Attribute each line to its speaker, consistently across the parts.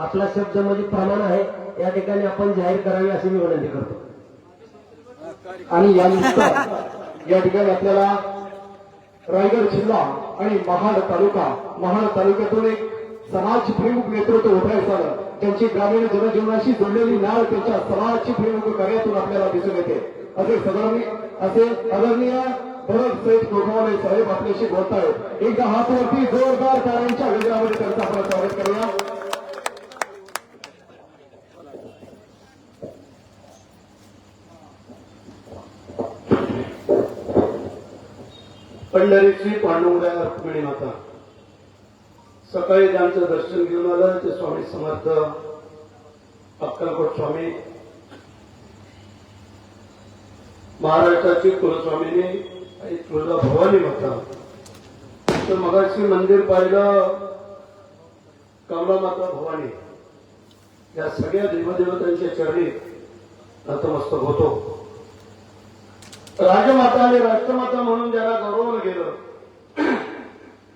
Speaker 1: आपला शब्द म्हणजे प्रमाण आहे या ठिकाणी आपण जाहीर करावी अशी मी विनंती करतो.
Speaker 2: आणि या या ठिकाणी आपल्याला रायगड जिल्हा आणि महाड तालुका महाड तालुक्यातून एक समाज प्रमुख नेतृत्व उभारायचं आलं त्यांची ग्रामीण जनजीवनाशी जोडलेली नाळ त्यांच्या समाज प्रमुख कार्यातून आपल्याला दिसून येते. असे सदरणी असे आदरणीय भरत सैद गोगवाले साहेब आपल्याशी बोलतायत. एकदा हातवरती जोरदार टाळ्यांच्या गजरामध्ये त्यांचा आपण स्वागत करूया.
Speaker 3: पंढरीची पांडुरंगा रुक्मिणी माता. सकाळी त्यांचं दर्शन घेऊन आलं ते स्वामी समर्थ अक्कलकोट स्वामी महाराष्ट्राची कुलस्वामिनी आणि तुळजा भवानी माता. तर मगाशी मंदिर पाहिलं कमला माता भवानी. या सगळ्या देवदेवतांच्या चरणी नतमस्तक होतो. राजमाता आणि राष्ट्रमाता म्हणून ज्याला गौरवलं गेलं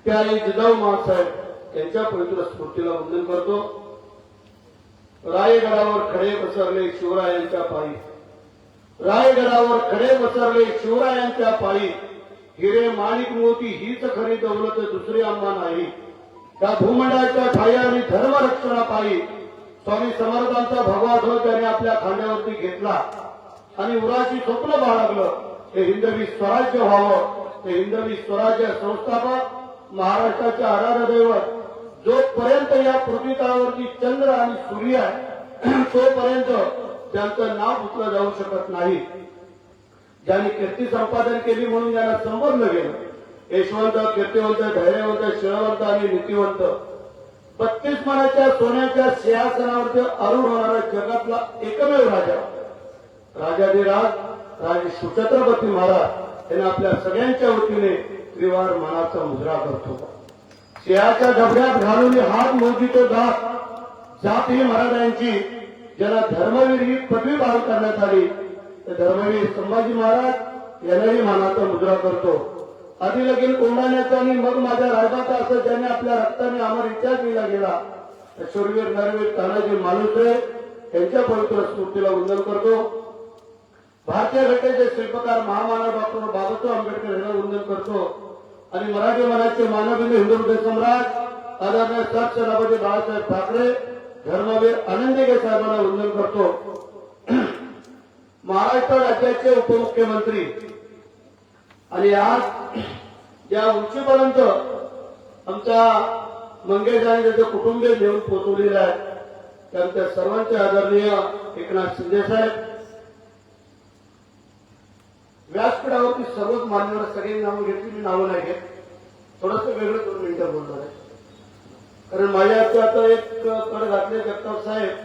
Speaker 3: त्या आई जिजाऊ महासाहेब यांच्या पवित्र स्फूर्तीला वंदन करतो. रायगडावर खडे पसरले शिवरायांच्या पायी. रायगडावर खडे पसरले शिवरायांच्या पायी. हिरे माणिक मोती हीच खरी दौलत दुसरी आम्हा नाही. त्या भूमंडळाच्या छाया आणि धर्मरक्षणापायी स्वामी समर्थांचा भगवा ध्वज त्याने आपल्या खांद्यावरती घेतला आणि उराची स्वप्न बाळगलं. हे हिंदवी स्वराज्य व्हावं. ते हिंदवी स्वराज्य संस्थापक महाराष्ट्राचे आराध्य दैवत जोपर्यंत या पृथ्वीतळावरती चंद्र आणि सूर्य आहे तोपर्यंत त्यांचं नाव उचलं जाऊ शकत नाही. ज्यांनी कीर्ती संपादन केली म्हणून ज्यांना संबोधलं गेलं यशवंत कीर्तिवंत धैर्यवंत शिळवंत आणि नीतिवंत बत्तीस मनाच्या सोन्याच्या सिंहासनावरती अरुण होणारा जगातला एकमेव राजा. राजाधिराज राजे सुछत्रपती महाराज त्यांना आपल्या सगळ्यांच्या वतीने त्रिवार मनाचा मुजरा करतो. सिंहाच्या डबड्यात घालून हात मोजितो दास. जात ही महाराजांची ज्याला धर्मवीर ही पदवी बहाल करण्यात आली तर धर्मवीर संभाजी महाराज यांनाही मानाचा मुजरा करतो. आधी लगीन कोंडाण्याचा आणि मग माझ्या राजाचा असं ज्याने आपल्या रक्ताने आम्हाला इतिहास लिहिला गेला तर शूरवीर नरवीर तानाजी मालुसरे यांच्या पवित्र स्मृतीला वंदन करतो. भारतीय घटनेचे शिल्पकार महामानव डॉक्टर बाबासाहेब आंबेडकर यांना वंदन करतो. आणि मराठी मनाचे मानवबिंदू हिंदू हृदय सम्राट आदरणीय सर सेनापती बाळासाहेब ठाकरे धर्मवीर आनंदगे साहेबांना वंदन करतो. महाराष्ट्र राज्याचे उपमुख्यमंत्री. आणि आज या उंचीपर्यंत आमच्या मंगेश आणि त्याचे कुटुंबीय घेऊन पोहोचवलेले आहेत. त्यांच्या सर्वांचे आदरणीय एकनाथ शिंदे साहेब व्यासपीठावरती सर्वच मान्यवर सगळी नावं घेतली मी नावं नाही घेत थोडस वेगळं दोन मिनिटं बोलणार आहे कारण माझ्या आता एक कड घातले जगताप साहेब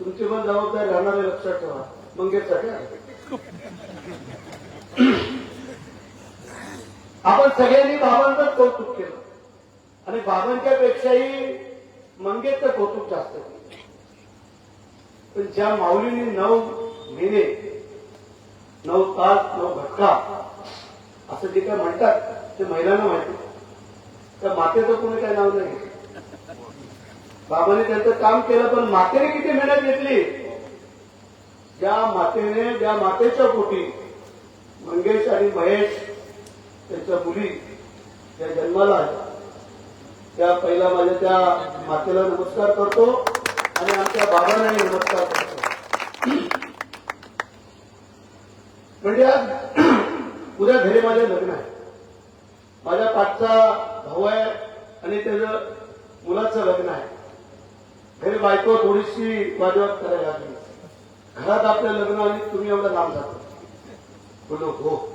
Speaker 3: तुमची पण जबाबदारी राहणारे लक्षात ठेवा. मंगेशसाठी आपण सगळ्यांनी बाबांचंच कौतुक केलं. आणि बाबांच्या पेक्षाही मंगेशचं कौतुक जास्त केलं. पण ज्या माऊलीने नऊ महिने नऊ तास नऊ घटका. असं जे काय म्हणतात ते महिलांना माहिती. त्या मातेचं कोणी काय नाव नाही? बाबाने त्यांचं काम केलं पण मातेने किती मेहनत घेतली? ज्या मातेने ज्या मातेच्या पोटी मंगेश आणि महेश त्यांच्या मुली त्या जन्माला त्या पहिला माझ्या त्या मातेला नमस्कार करतो आणि आमच्या बाबांनाही नमस्कार करतो. म्हणजे आज उद्या घरी माझे लग्न आहे. माझ्या पाठचा भाऊ आहे आणि त्याचं मुलाचं लग्न आहे. घरी बायको थोडीशी वाजवात करायला लागली. घरात आपलं लग्न आणि तुम्ही एवढं लांब जातो. बोलो हो.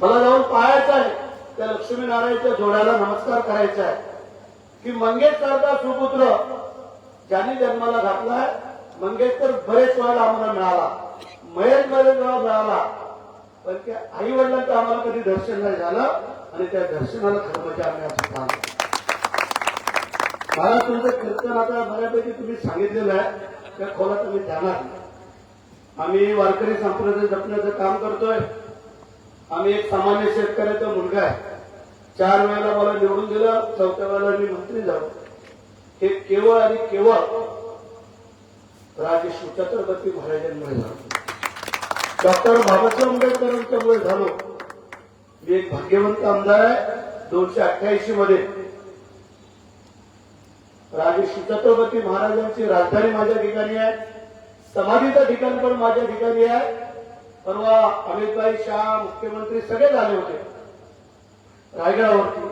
Speaker 3: मला जाऊन पाहायचं आहे. त्या लक्ष्मीनारायणच्या जोड्याला नमस्कार करायचा आहे. की मंगेशकरचा सुपुत्र ज्यांनी जन्माला घातलाय मंगेशकर बरेच वेळेला आम्हाला मिळाला. मयत बरेच वेळा मिळाला पण त्या आई वडिलांचं आम्हाला कधी दर्शन नाही झालं आणि त्या दर्शनाला खरं म्हणजे आम्ही असं काम मला तुमचं कीर्तन आता बऱ्यापैकी तुम्ही सांगितलेलं आहे. त्या खोलात तुम्ही जाणार आम्ही वारकरी संप्रदाय जपण्याचं काम करतोय. आम्ही एक सामान्य शेतकऱ्याचा मुलगा आहे. चार वेळेला मला निवडून दिलं चौथ्या वेळेला मी मंत्री झालो. हे केवळ आणि केवळ राजे छत्रपती महाराजांमुळे झालं. डॉक्टर बाबासाहेब आंबेडकरांच्यामुळे झालो. मी एक भाग्यवंत आमदार आहे दोनशे अठ्ठ्याऐंशी मध्ये. राजे छत्रपती महाराजांची राजधानी माझ्या ठिकाणी आहे. समाधीचं ठिकाण पण माझ्या ठिकाणी आहे. परवा अमितभाई शाह मुख्यमंत्री सगळे झाले होते. रायगडावरती.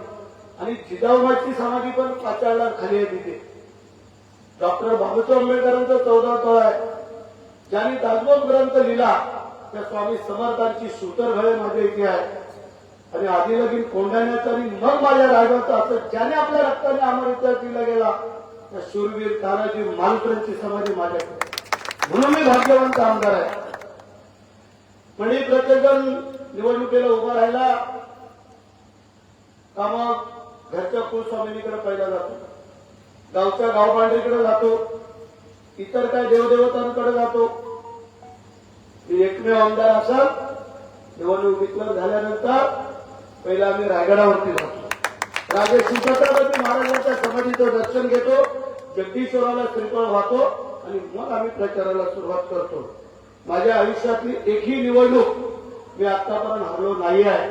Speaker 3: आणि जिजाऊमाची समाधी पण पाचाळला खाली आहे तिथे. डॉक्टर बाबासाहेब आंबेडकरांचा चौदा तळ आहे. ज्यांनी दासबोध ग्रंथ लिहिला त्या स्वामी समर्थांची सूतरघळे माझ्या इथे आहे. आणि आधी लगीन कोंडाण्याचं आणि मग माझ्या रायगावचं असं ज्याने आपल्या रक्ताने आम्हाला इतिहास दिला गेला त्या शूरवीर तानाजी मालकरांची समाधी माझ्याकडे म्हणून मी भाग्यवंत आमदार आहे. म्हणजे प्रत्येकजण निवडणुकीला उभा राहिला का मग घरच्या कुलस्वामिनीकडे पहिला जातो. गावच्या गावबांडीकडे जातो. इतर काय देवदेवतांकडे जातो. मी एकमेव आमदार असाल निवडणूक झाल्यानंतर पहिला आम्ही रायगडावरती राहतो. राजे शिवछत्रपती महाराजांच्या समाधीचं दर्शन घेतो जगदीश्वराला श्रीफळ वाहतो आणि मग आम्ही प्रचाराला सुरुवात करतो. माझ्या आयुष्यातली एकही निवडणूक मी आतापर्यंत हरलो नाही आहे.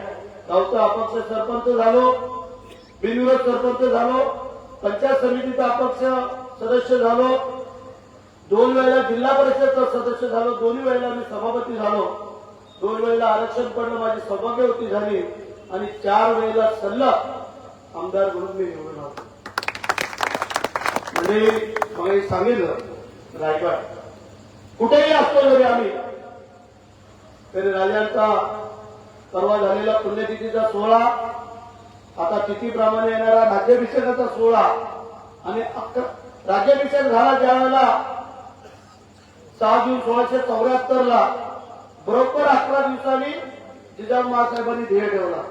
Speaker 3: गावचा अपक्ष सरपंच झालो बिनविरोध सरपंच झालो पंचायत समितीचा अपक्ष सदस्य झालो दोन वेळेला जिल्हा परिषदचा सदस्य झालो दोन्ही वेळेला मी सभापती झालो. दोन वेळेला आरक्षण पडलं माझी सौभाग्यवती झाली. आणि चार वेळेला सल्लग आमदार म्हणून मी निवडून आलो. म्हणजे मला सांगितलं रायगड. कुठेही असतो जरी आम्ही तरी राजांचा परवा झालेला पुण्यतिथीचा सोहळा आता तिथीप्रमाणे येणारा राज्याभिषेकाचा सोहळा आणि राज्याभिषेक झाला ज्या वेळेला सहा जून सोळाशे चौऱ्याहत्तर ला बरोबर अकरा दिवसांनी जिजाऊ महासाहेबांनी ध्येय ठेवला.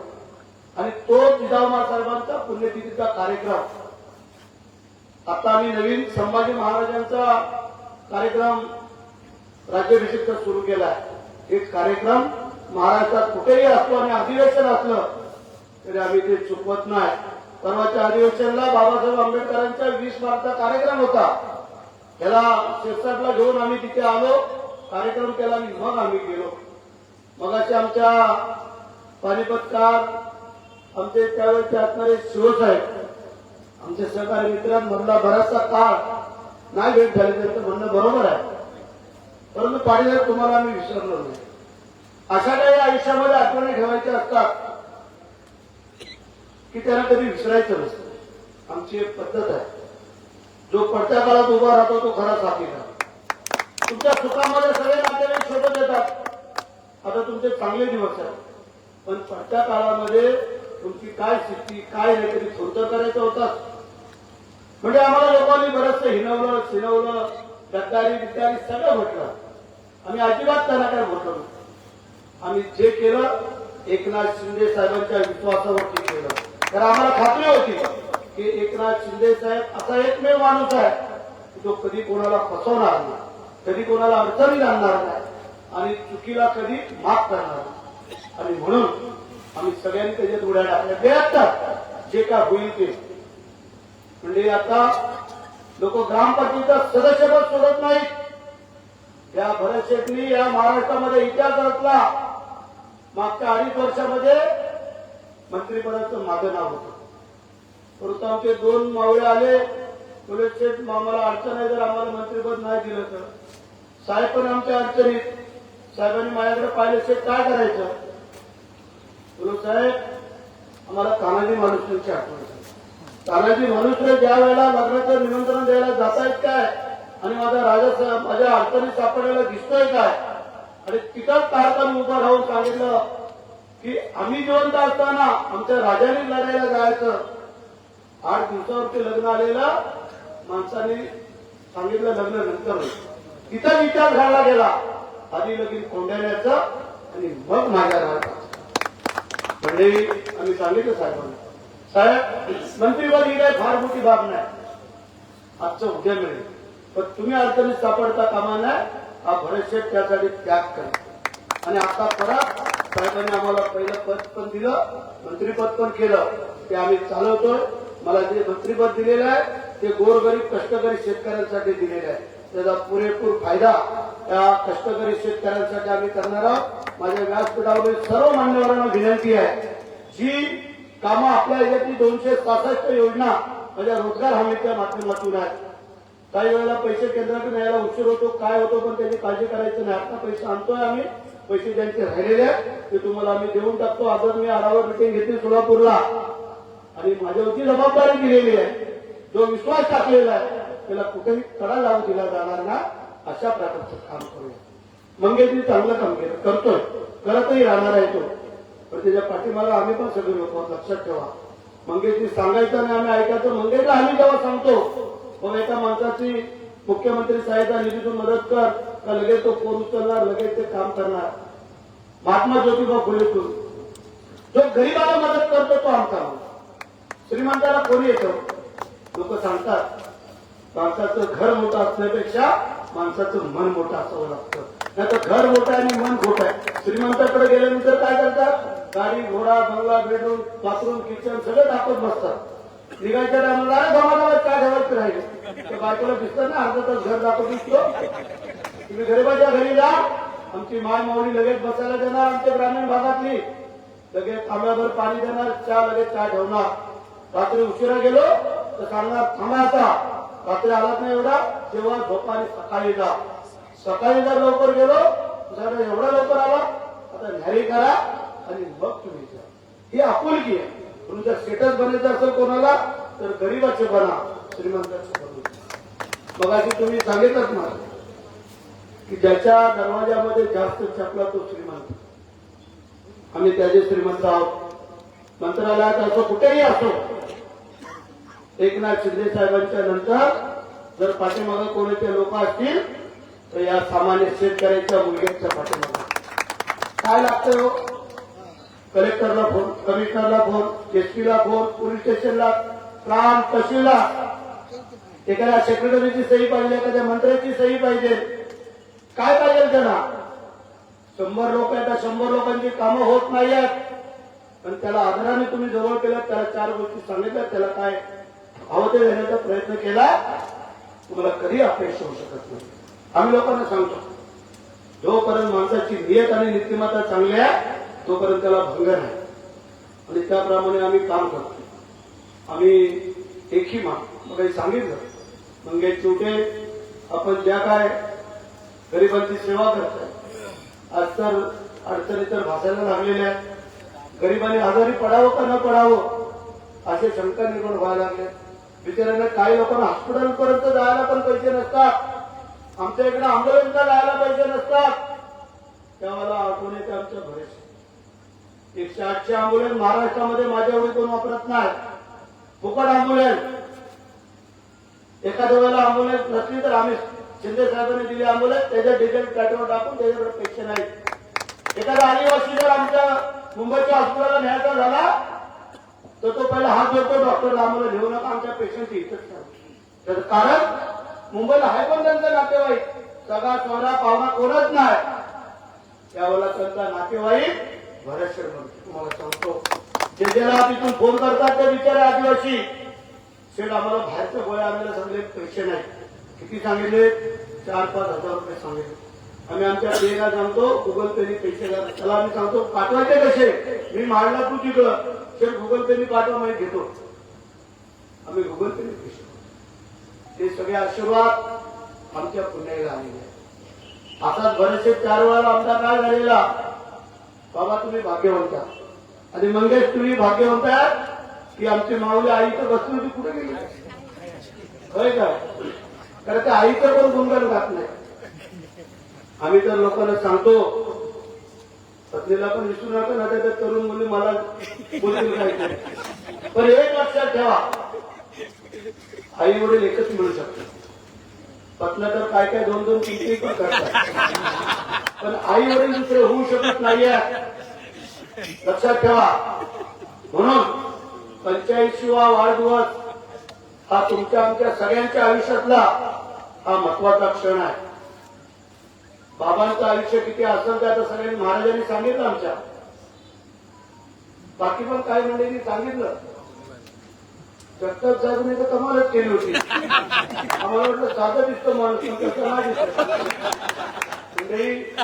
Speaker 3: आणि तो जिजाऊ महासाहेबांचा पुण्यतिथीचा कार्यक्रम. आता आम्ही नवीन संभाजी महाराजांचा कार्यक्रम राज्याभिषेकचा सुरू केला आहे एक कार्यक्रम महाराष्ट्रात कुठेही असतो आणि अधिवेशन असलं तरी आम्ही ते चुकवत नाही. परवाच्या अधिवेशनला बाबासाहेब आंबेडकरांचा वीस मार्चचा कार्यक्रम होता. त्याला शिरसाटला घेऊन आम्ही तिथे आलो. कार्यक्रम केला आणि मग आम्ही गेलो. मग असे आमच्या पानिपतकार आमचे त्यावेळेचे असणारे शिवसाहेब आमचे सहकारी मित्रांमधला बराचसा काळ नाही भेट झाली त्यांचं म्हणणं बरोबर आहे. परंतु पाटील तुम्हाला आम्ही विसरलो नाही. अशा काही आयुष्यामध्ये आठवणी ठेवायच्या असतात की त्यांना कधी विसरायचं नसतं. आमची एक पद्धत आहे. जो पडत्या काळात उभा राहतो तो खरा साथीदार. तुमच्या सुखामध्ये सगळे नातेवाईक शोधत येतात. आता तुमचे चांगले दिवस आहेत. पण पडत्या काळामध्ये तुमची काय स्थिती काय नाही थोडं करायचं होतं. म्हणजे आम्हाला लोकांनी बरंच हिनवलं शिनवलं गद्दारी बिद्दारी सगळं म्हटलं. आम्ही अजिबात त्यांना काय म्हटलं आम्ही जे केलं एकनाथ शिंदे साहेबांच्या विश्वासावरती केलं. तर आम्हाला खात्री होती. हे एकनाथ शिंदे साहेब असा एकमेव माणूस आहे. जो तो कधी कोणाला फसवणार नाही कधी कोणाला अडचणीत आणणार नाही आणि चुकीला कधी माफ करणार नाही. आणि म्हणून आम्ही सगळ्यांनी त्याच्यात उड्या टाकल्या. बेहत्तर जे काय होईल ते. म्हणजे आता लोक ग्रामपंचायतीचा सदस्यपद सोडत नाहीत. या भरत शेटनी या महाराष्ट्रामध्ये इतिहास रचला. मागच्या अडीच वर्षामध्ये मंत्रिपदाचं माझं नाव होतं. परंतु आमचे दोन मावळे आले. बोले शेठ आम्हाला अडचण आहे जर आम्हाला मंत्रिपद नाही दिलं तर. साहेब पण आमच्या अडचणीत. साहेबांनी माझ्याकडे पाहिले शेठ काय करायचं? बोलो साहेब आम्हाला तानाजी माणूसची आठवण तानाजी मनुष्य ज्या वेळेला लग्नाचं निमंत्रण द्यायला जातायत काय? आणि माझा राजा माझ्या अडचणीत सापडलेला दिसतोय काय? आणि तिथंच तारकाने उभं राहून सांगितलं की आम्ही जिवंत असताना आमच्या राजाने लढायला जायचं. आठ दिवसावरती लग्न आलेलं माणसाने सांगितलं लग्न नंतर तिथं विचार झाला गेला. आधी लगीन कोंड्याण्याचं आणि मग माझ्या राजाचं म्हणजे आम्ही सांगितलं साहेबांना साहेब मंत्रीपद ही काय फार मोठी बाब नाही. आजचं उद्या मिळेल. पण तुम्ही अडचणीत सापडता कामा नाही हा भरतशेठ त्यासाठी त्याग करा. आणि आता परत साहेबांनी आम्हाला पहिलं पद पण दिलं मंत्रीपद पण केलं. ते आम्ही चालवतोय. मला जे मंत्रीपद दिलेलं आहे ते गोरगरीब कष्टकरी शेतकऱ्यांसाठी दिलेले आहे. त्याचा पुरेपूर फायदा त्या कष्टकरी शेतकऱ्यांसाठी आम्ही करणार आहोत. माझ्या व्यासपीठावरील सर्व मान्यवरांना विनंती आहे जी कामं आपल्या याच्यातली दोनशे सहासष्ट योजना माझ्या रोजगार हमीच्या माध्यमातून आहेत. काही वेळेला पैसे केंद्रातून यायला उशीर होतो काय होतो पण त्याची काळजी करायची नाही. आता पैसे आणतोय आम्ही पैसे ज्यांचे राहिलेले आहेत ते तुम्हाला आम्ही देऊन टाकतो. आज मी आढावा मिटिंग घेतली सोलापूरला. आणि माझ्यावरती जबाबदारी दिलेली आहे. जो विश्वास टाकलेला आहे त्याला कुठेही कडा लावून दिला जाणार ना अशा प्रकारचं काम करूया. मंगेशजी चांगलं काम केलं. करतोय. करतही राहणार आहे तो. पण त्याच्या पाठीमाला आम्ही पण सगळे लोक लक्षात ठेवा. मंगेशजी सांगायचं नाही आम्ही ऐकायचं. मंगेशला आम्ही जेव्हा सांगतो मग एका माणसाची मुख्यमंत्री सहायता निधीतून मदत कर का लगेच तो फोन उचलणार लगेच ते काम करणार? महात्मा ज्योतिबा फुले जो गरीबाला मदत करतो तो आमचा माणूस. श्रीमंताला कोणी येतो. लोक सांगतात माणसाचं घर मोठं असण्यापेक्षा माणसाचं मन मोठं असावं लागतं. नाही तर घर मोठं आहे आणि मन खोटं आहे. श्रीमंताकडे गेल्यानंतर काय करतात? गाडी घोडा बंगला बेडरूम बाथरूम किचन सगळं दाखवत बसतात. निघायच्या टायमाला अरे काय ठेवायचं राहिले त्या बायकोला दिसतं ना अर्धा तास घर दाखवत दिसतो. तुम्ही गरीबाच्या घरी जा. आमची माय माऊली लगेच बसायला देणार आमच्या ग्रामीण भागातली. लगेच आंब्यावर पाणी देणार चहा लगेच चहा ठेवणार? रात्री उशिरा गेलो तर सांगणार थांबा आता. रात्री आलात नाही एवढा तेव्हा झोपा आणि सकाळी जा. सकाळी जर लवकर गेलो तर एवढा लवकर आला आता घरी करा आणि मग तुम्ही जा. ही आपुलकी आहे. म्हणून जर स्टेटस बनायचं असेल कोणाला तर गरीबाचे बना श्रीमंताचे बनू. मग अशी तुम्ही सांगितलंच मला की ज्याच्या दरवाजामध्ये जास्त छापला तो श्रीमंत. आम्ही त्याचे श्रीमंत आहोत. मंत्रालयात असो कुठेही असो एकनाथ शिंदे साहेबांच्या नंतर जर पाठीमागे कोणाचे लोक असतील तर या सामान्य शेतकऱ्यांच्या मुलग्यांच्या पाठीमागे. काय लागतं हो? कलेक्टरला फोन कमिशनरला फोन एसपीला फोन पोलीस स्टेशनला काम तहसीलला. एखाद्या सेक्रेटरीची सही पाहिजे एखाद्या मंत्र्याची सही पाहिजे. काय पाहिजे त्यांना? शंभर लोक आहेत शंभर लोकांची कामं होत नाही आहेत पण त्याला आदराने तुम्ही जवळ केलं त्याला चार गोष्टी सांगितल्या त्याला काय हवं ते देण्याचा प्रयत्न केला तुम्हाला कधी अपेक्षा होऊ शकत नाही. आम्ही लोकांना सांगतो जोपर्यंत माणसाची नियत आणि नीतिमत्ता चांगली आहे तोपर्यंत त्याला भंग नाही. आणि त्याप्रमाणे आम्ही काम करतो. आम्ही एकही मा मग सांगितलं मंगेश चिवटे आपण ज्या काय गरिबांची सेवा करताय आज तर अडचणी तर भासायला लागलेल्या आहेत. गरिबांनी आजारी पडावं का न पडावं? असे शंका निर्माण व्हायला लागले. बिचाऱ्यांना काही लोकांना हॉस्पिटल पर्यंत जायला पण पैसे नसतात. आमच्या इकडे अँब्युलन्सला जायला पैसे नसतात. त्यावेळेला आठवण येते आमच्या भरेश एकशे आठशे अँब्युलन्स महाराष्ट्रामध्ये माझ्या एवढी कोण वापरत नाही. फुकट अँब्युलन्स एखाद्या वेळेला अँब्युलन्स नसली तर आम्ही शिंदे साहेबांनी दिली अँब्युलन्स त्याच्या डिझेल पेट्रोल टाकून त्याच्याकडे पैसे नाही एखादा आदिवासी जर आमच्या मुंबईच्या हॉस्पिटलला न्यायचा झाला तर तो पहिला हात जोडतो डॉक्टरला आम्हाला घेऊ नका आमच्या पेशंटची इथंच ठेवा. कारण मुंबईला आहे पण त्यांचा नातेवाईक. सगळा चोरा पाहुणा कोणच नाही. त्यावेळेला त्यांचा नातेवाईक भरतशेर म्हणतो. तुम्हाला सांगतो. जे ज्याला तिथून फोन करतात ते बिचारे आदिवासी. शेठ आम्हाला बाहेरच्या गोळ्या आणायला सांगले पैसे नाही किती सांगितले? चार पाच हजार रुपये सांगितले. आम्ही आमच्या पेला सांगतो गुगल पेने पैसे त्याला आम्ही सांगतो पाठवायचे कसे? मी मारला तू तिकडं. तर गुगल पेने पाठवा माहिती घेतो. आम्ही गुगल पेने पैसे ते सगळे आशीर्वाद आमच्या पुण्याला आलेले आता बरेचसे चार वेळा आमचा काय झालेला. बाबा तुम्ही भाग्यवंत आणि मंगेश तुम्ही भाग्यवंत आहात की आमची माऊली आई तर बसली होती कुठे गेली? होय काय कारण त्या आईचं पण गुणगान घात नाही. आम्ही तर लोकांना सांगतो पत्नीला पण विसरू नका ना त्या तरुण मुली मला पण एक लक्षात ठेवा आई वडील एकच मिळू शकतात. पत्न तर काय काय दोन दोन तीन तीन पण करतात. पण आई वडील दुसरे होऊ शकत नाहीये. लक्षात ठेवा. म्हणून पंच्याऐंशीवा वाढदिवस हा तुमच्या आमच्या सगळ्यांच्या आयुष्यातला हा महत्त्वाचा क्षण आहे. बाबांचं आयुष्य किती असेल ते आता सगळ्यांनी महाराजांनी सांगितलं आमच्या. बाकी पण काही मंडळींनी सांगितलं. जगताप साहेबांनी तर कमालच केली होती. आम्हाला वाटलं साधं दिसतं माणूस तसं नाही दिसत. म्हणजे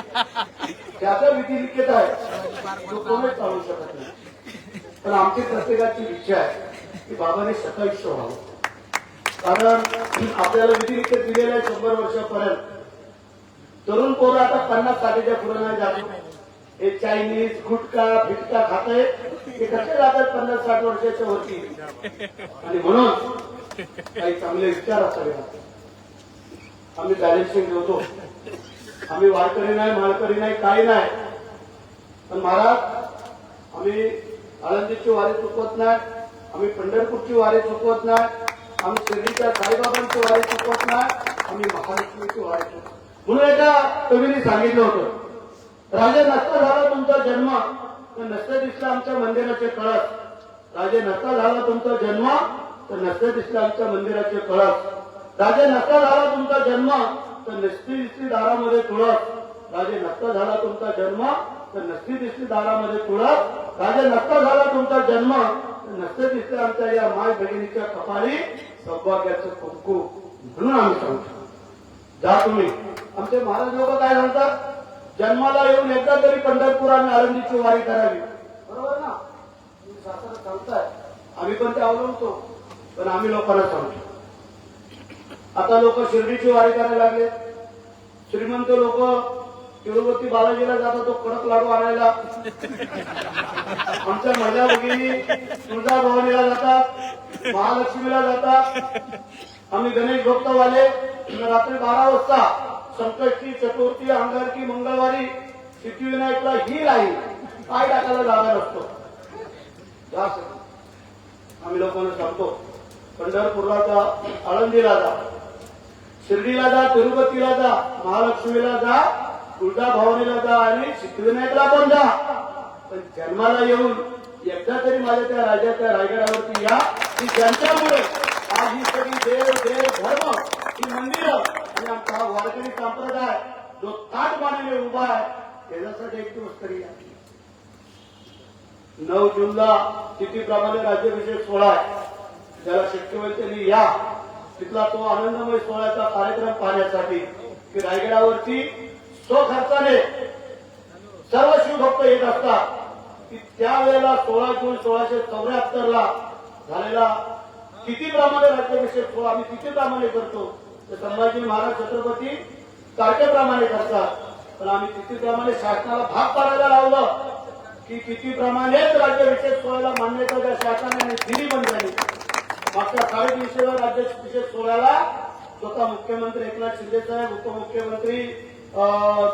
Speaker 3: त्याचा विधी लिखित आहे. तो कोणच चालू शकत नाही. पण आमची प्रत्येकाची इच्छा आहे की बाबांनी सकाळी व्हावं कारण आपल्याला विधी लिखित दिलेलं आहे शंभर वर्षापर्यंत. तरुण पोरं आता पन्नास साठीच्या पुढे नाही जातो. हे चायनीज गुटखा फिटका खात ते कसे जातात पन्नास साठ वर्षाच्या वरती? आणि म्हणून काही चांगले विचार असावे. आम्ही बॅलेन्सिंग ठेवतो. आम्ही वारकरी नाही माळकरी नाही काही नाही. पण महाराज आम्ही आळंदीची वारी चुकवत नाही. आम्ही पंढरपूरची वारी चुकवत नाही. आम्ही शिर्डीच्या साईबाबांची वारी चुकवत नाही. आम्ही महालक्ष्मीची वारी चुकवत म्हणून एका कवीने सांगितलं होतं राजे नसता झाला तुमचा जन्म तर नसते दिसला आमच्या मंदिराचे कळस राजे नसता झाला तुमचा जन्म तर नसते दिसला आमच्या मंदिराचे कळस राजे नसता झाला तुमचा जन्म तर नसती दिसली दारामध्ये तुळस राजे नसता झाला तुमचा जन्म तर नसती दिसली दारामध्ये तुळस राजे नसता झाला तुमचा जन्म तर नसते दिसले आमच्या या माय बहिणीच्या कपाळी सौभाग्याचं कुंकू. म्हणून आम्ही सांगतो. जा तुम्ही. आमचे महाराज लोक काय सांगतात? जन्माला येऊन एकदा तरी पंढरपूर आणि आळंदीची वारी करावी. बरोबर ना? तुम्ही सांगताय. आम्ही पण ते अवलंबतो पण आम्ही लोकांना सांगतो. आता लोक शिर्डीची वारी करायला लागले. श्रीमंत लोक तिरुपती बालाजीला जातात तो कडक लाडू आणायला. आमच्या महिला भगिनी तुळजा भवानीला जातात महालक्ष्मीला जातात. आम्ही गणेश भक्तवाले रात्री बारा वाजता संकष्टी चतुर्थी अंगारकी मंगळवारी सिद्धिविनायकला ही राही पाय टाकायला जागा नसतो. आम्ही लोकांना सांगतो पंढरपूरला जा आळंदीला जा शिर्डीला जा तिरुपतीला जा महालक्ष्मीला जा तुळजा भवानीला जा आणि सिद्धिविनायकला पण जा. पण जन्माला येऊन एकदा तरी माझ्या त्या राजाच्या रायगडावरती या की ज्यांच्यामुळे देव देव धर्म ही मंदिर आणि आमचा हा वारकरी संप्रदाय जो ताट मानेने उभा आहे त्याच्यासाठी एक दिवस तरी या. नऊ जूनला तिथीप्रमाणे राज्याभिषेक सोहळा आहे. ज्याला शक्य होईल त्यांनी या तिथला तो आनंदमय सोहळ्याचा कार्यक्रम पाहण्यासाठी की रायगडावरती स्वखर्चाने सर्व शिवभक्त येत असतात. की त्यावेळेला सोळा जून सोळाशे चौऱ्याहत्तर ला झालेला किती प्रमाणे राज्याभिषेक सोहळा आम्ही तिथीप्रमाणे करतो तर संभाजी महाराज छत्रपती तारखेप्रमाणे करतात. पण आम्ही किती प्रमाणे शासनाला भाग पाडायला लावलं की किती प्रमाणेच राज्याभिषेक सोहळ्याला मान्यता त्या शासनाने दिली पण झाली मागच्या साडेतीनशेव्या राज्याभिषेक सोहळ्याला स्वतः मुख्यमंत्री एकनाथ शिंदे साहेब उपमुख्यमंत्री अं,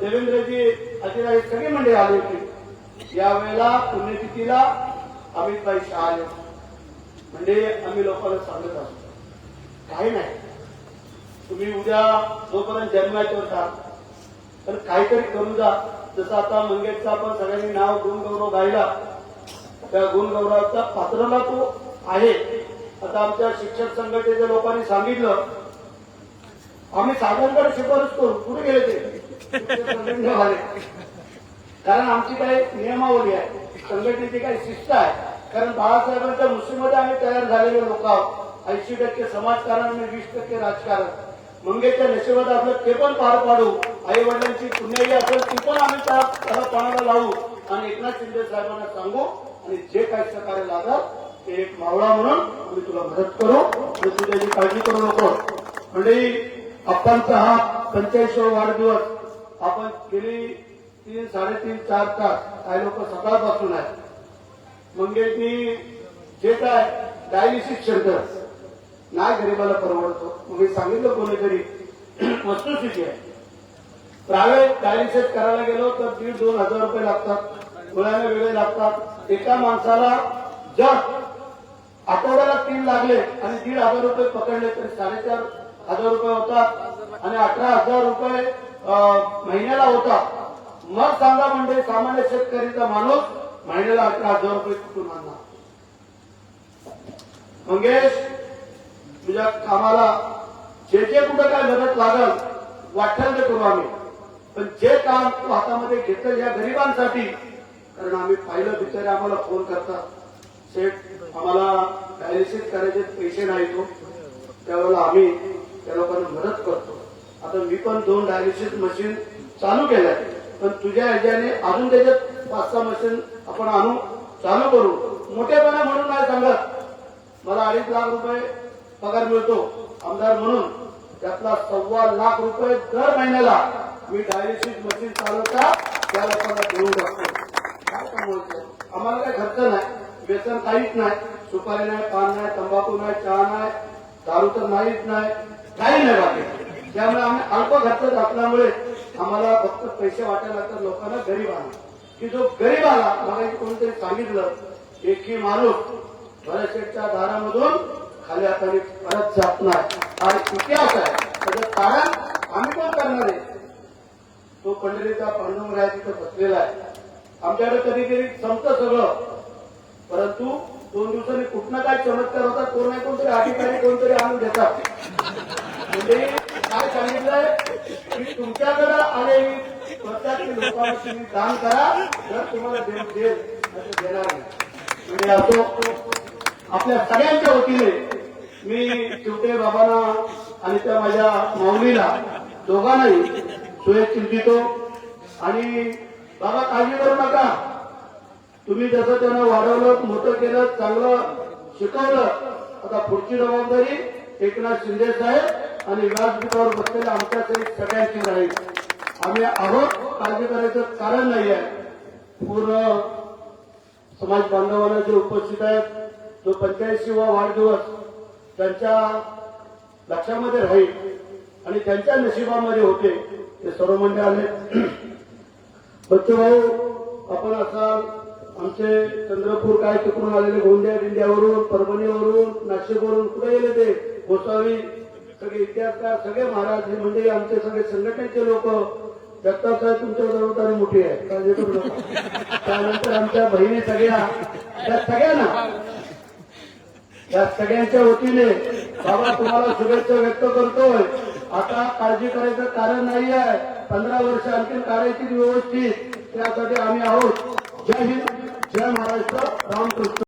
Speaker 3: देवेंद्रजी अजिरा सगळी मंडळी आली होती. यावेळेला पुण्यतिथीला अमितभाई शहा आले. होते. म्हणजे आम्ही लोकांना सांगत असतो. काही नाही. तुम्ही उद्या जोपर्यंत जन्मायचं होता तर काहीतरी करून जा. जसं आता मंगेशचं आपण सगळ्यांनी नाव गुणगौरव गायला त्या गुणगौरवाच्या पात्रला तो आहे. आता आमच्या शिक्षक संघटनेच्या लोकांनी सांगितलं आम्ही साधारणपणे शिफारस करू. कुठे गेले ते? कारण आमची काही नियमावली आहे. संघटनेची काही शिस्त आहे. कारण बाळासाहेबांच्या मुस्लिममध्ये आम्ही तयार झालेले लोक आहोत. ऐंशी टक्के समाजकारण आणि वीस टक्के राजकारण. मंगेशच्या नशिबात आपलं ते पण पार पाडू आई वडिलांची पुण्याई असेल ती पण आम्ही त्याला पाण्याला लावू. आणि एकनाथ शिंदे साहेबांना सांगू आणि जे काही सहकार्य लागत ते एक मावळा म्हणून आम्ही तुला मदत करू. आणि तू त्याची काळजी करू नको. मंडळी आपणचा हा पंच्याऐंशी वाढदिवस आपण गेली तीन साडेतीन चार तास काही लोक सकाळपासून आहेत. मंगेशनी जे काय डायलिसिस सेंटर नाही गरीबाला परवडतो. मग मी सांगितलं कोणीतरी. वस्तुस्थिती आहे. प्रायव्हेट डायलिसिस करायला गेलो तर दीड दोन हजार रुपये लागतात. गोळ्याने वेगळे लागतात. एका माणसाला जर आठवड्याला तीन लागले आणि दीड हजार रुपये पकडले तरी साडेचार हजार रुपये होतात आणि अठरा हजार रुपये अं, महिन्याला होतात. मग सांगा म्हणजे सामान्य शेतकरीचा माणूस महिन्याला अठरा हजार रुपये कुठून आणणार? मंगेश तुझ्या कामाला जे जे कुठं काय मदत लागल वाटेल ते करू आम्ही. पण जे काम तू हातामध्ये घेतलं या गरिबांसाठी कारण आम्ही पाहिलं बिचारे आम्हाला फोन करतात. सेठ आम्हाला डायलिसिस करायचे पैसे नाही तो हो. त्यावेळेला आम्ही त्या लोकांना मदत करतो. आता मी पण दोन डायलिसिस मशीन चालू केल्या. पण तुझ्या ह्याच्याने अजून त्याच्यात पाच सहा मशीन आपण आणू. चालू करू. मोठेपणा म्हणून नाही सांगत. मला अडीच लाख रुपये पगार मिळतो आमदार म्हणून. त्यातला सव्वा लाख रुपये दर महिन्याला मी डायलिसिस मशीन चालवता त्या लोकांना देऊ शकतो काय आम्हाला काही खर्च नाही. व्यसन काहीच नाही. सुपारी नाही पान नाही तंबाखू नाही चहा नाही दारू तर नाहीच नाही. काही नाही बाकी. त्यामुळे आम्ही अल्प खर्च असल्यामुळे आम्हाला फक्त पैसे वाटायला लागतात लोकांना गरीबांना की जो गरीब आला मला कोणीतरी सांगितलं एकही माणूस भरशेटच्या दारामधून खाली हाताने परत जात हा इतिहास आहे? त्याचं कारण आम्ही पण करणार आहे? तो पंढरीचा पांडुरंग आहे तिथं बसलेला आहे. आमच्याकडे कधी कधी संपतं सगळं. परंतु दोन दिवसांनी कुठनं काय चमत्कार होता कोण नाही कोणतरी अधिकारी कोणतरी आणून देतात. म्हणजे काय सांगितलंय की तुमच्याकडे आलेली प्रत्येक लोकांना तुम्ही दान करा जर तुम्हाला देव देव असं देणार म्हणजे असो आपल्या सगळ्यांच्या वतीने मी चिवटे बाबांना आणि त्या माझ्या माऊलीला दोघांनाही सुयोग आणि बाबा काळजी करू नका. तुम्ही जसं त्यांना वाढवलं मोठं केलं चांगलं शिकवलं आता पुढची जबाबदारी एकनाथ शिंदे साहेब आणि व्यासपीठावर बसलेल्या आमच्या सगळ्यांची राहील. आम्ही आहोत. काळजी करायचं कारण नाही आहे. पूर्ण समाज बांधवांना जे उपस्थित आहेत जो पंच्याऐंशीवा वाढदिवस त्यांच्या लक्षामध्ये राहील आणि त्यांच्या नशिबामध्ये होते ते सर्व म्हणजे आले. बच्चूभाऊ आपण असाल आमचे चंद्रपूर काय तिकडून आलेले गोंदिया दिंड्यावरून परभणीवरून नाशिकवरून कुठे गेले ते? गोसावी सगळे इतिहासकार सगळे महाराज हे म्हणजे आमचे सगळे संघटनेचे लोक जगताप साहेब तुमच्या जबाबदारी मोठी आहे. त्यानंतर आमच्या बहिणी सगळ्या त्या सगळ्यांना या सगळ्यांच्या वतीने बाबा तुम्हाला शुभेच्छा व्यक्त करतोय. आता काळजी करायचं कारण नाही आहे. पंधरा वर्ष आणखी करायची व्यवस्थित. त्यासाठी आम्ही आहोत. जय हिंद जय महाराष्ट्र. रामकृष्ण